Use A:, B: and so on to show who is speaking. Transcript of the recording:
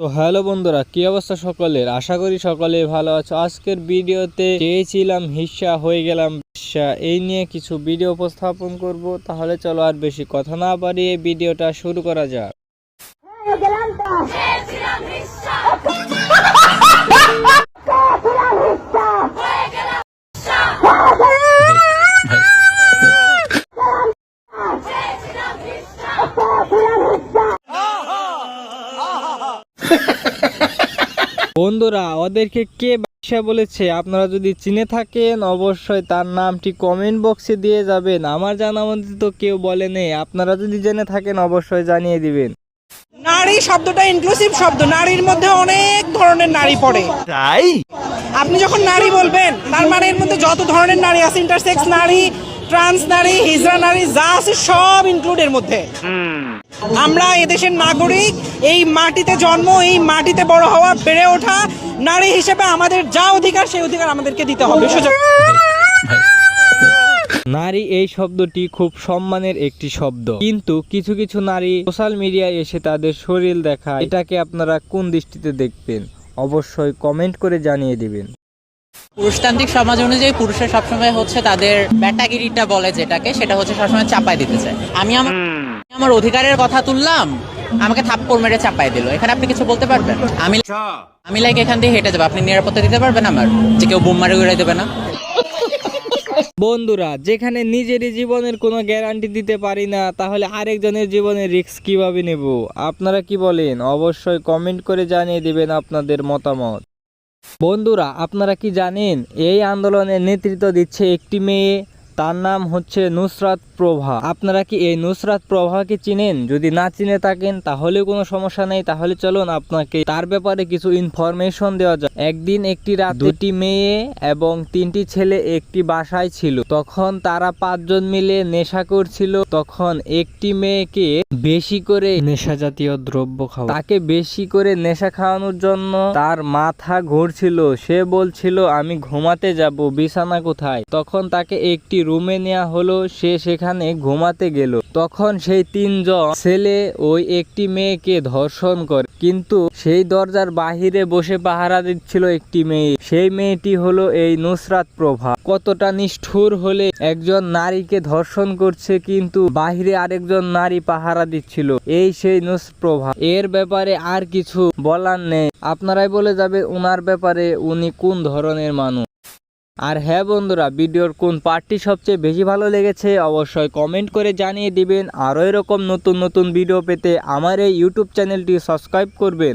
A: তো হ্যালো বন্ধুরা কি অবস্থা সকলের? আশা করি সকলে ভালো আছো। আজকের ভিডিওতে চেয়েছিলাম হিসা হয়ে গেলাম হিসা। এই নিয়ে কিছু ভিডিও উপস্থাপন করব। তাহলে চলো আর বেশি কথা না বাড়িয়ে ভিডিওটা শুরু করা যাক। বন্ধুরা ওদেরকে কে ব্যবসা বলেছে? আপনারা যদি চিনে থাকেন অবশ্যই তার নামটি কমেন্ট বক্সে দিয়ে যাবেন। আমার জানা মধ্যে তো কেউ বলে নেই। আপনারা যদি জেনে থাকেন অবশ্যই জানিয়ে দিবেন।
B: নারী শব্দটা ইনক্লুসিভ শব্দ। নারীর মধ্যে অনেক ধরনের নারী পড়ে।
C: তাই?
B: আপনি যখন নারী বলবেন তার মানে এর মধ্যে যত ধরনের নারী আছে ইন্টারসেক্স নারী ট্রান্স নারী হিজড়া নারী যা আছে সব ইনক্লুড এর মধ্যে। আমরা এদেশের নাগরিক এই মাটিতে জন্ম এই মাটিতে বড় হওয়া বেড়ে ওঠা নারী হিসেবে আমাদের যা অধিকার সেই অধিকার আমাদেরকে দিতে হবে। সুযোগ
A: নারী এই শব্দটি খুব সম্মানের একটি শব্দ। কিন্তু কিছু কিছু নারী সোশ্যাল মিডিয়ায় এসে তাদের শরীর দেখায়। এটাকে আপনারা কোন দৃষ্টিতে দেখবেন? অবশ্যই কমেন্ট করে জানিয়ে দিবেন।
D: পুরুষতান্ত্রিক সমাজ অনুযায়ী পুরুষের সবসময় হচ্ছে তাদের ব্যাটাগিরিটা বলে যেটাকে সেটা হচ্ছে সবসময় চাপাই দিতে চায়। আমি আমার আমি আমার অধিকারের কথা তুললাম আমাকে থাপ্পড় মেরে চাপাই দিল। এখানে আপনি কিছু বলতে পারবেন? আমি আমি লাইক এখান দিয়ে হেঁটে যাব। আপনি নিরাপত্তা দিতে পারবেন আমার? যে কেউ বোম মারে উড়াই দেবে না?
A: বন্ধুরা যেখানে নিজেরই জীবনের কোনো গ্যারান্টি দিতে পারি না তাহলে আরেকজনের জীবনের রিস্ক কীভাবে নেব? আপনারা কি বলেন? অবশ্যই কমেন্ট করে জানিয়ে দিবেন আপনাদের মতামত। বন্ধুরা আপনারা কি জানেন এই আন্দোলনের নেতৃত্ব দিচ্ছে একটি মেয়ে। তার নাম হচ্ছে নুসরাত প্রভা। আপনারা কি এই নুসরাত প্রভাকে চিনেন? যদি না চিনে থাকেন তাহলে কোনো সমস্যা নেই। তাহলে চলুন আপনাকে তার ব্যাপারে কিছু ইনফরমেশন দেওয়া যায় একদিন একটি রাত দুটি মেয়ে এবং তিনটি ছেলে একটি বাসায় ছিল। তখন তারা পাঁচজন মিলে নেশা করছিল। তখন একটি মেয়েকে বেশি করে নেশা জাতীয় দ্রব্য খাওয়া। তাকে বেশি করে নেশা খাওয়ানোর জন্য তার মাথা ঘুরছিল। সে বলছিল আমি ঘুমাতে যাব বিছানা কোথায়? তখন তাকে একটি রুমে নেওয়া হলো, সে সেখানে ঘুমাতে গেল। তখন সেই তিনজন ছেলে ওই একটি মেয়েকে ধর্ষণ করে। কিন্তু সেই দরজার বাহিরে বসে পাহারা দিচ্ছিল একটি মেয়ে। সেই মেয়েটি হলো এই নুসরাত প্রভা। কতটা নিষ্ঠুর হলে একজন নারীকে ধর্ষণ করছে, কিন্তু বাহিরে আরেকজন নারী পাহারা দিচ্ছিল। এই সেই নুস প্রভা। এর ব্যাপারে আর কিছু বলার নেই। আপনারাই বলে যাবে, উনার ব্যাপারে উনি কোন ধরনের মানুষ? আর হ্যাঁ বন্ধুরা, ভিডিওর কোন পার্টটি সবচেয়ে বেশি ভালো লেগেছে অবশ্যই কমেন্ট করে জানিয়ে দিবেন। আরও এরকম নতুন নতুন ভিডিও পেতে আমার এই ইউটিউব চ্যানেলটি সাবস্ক্রাইব করবেন।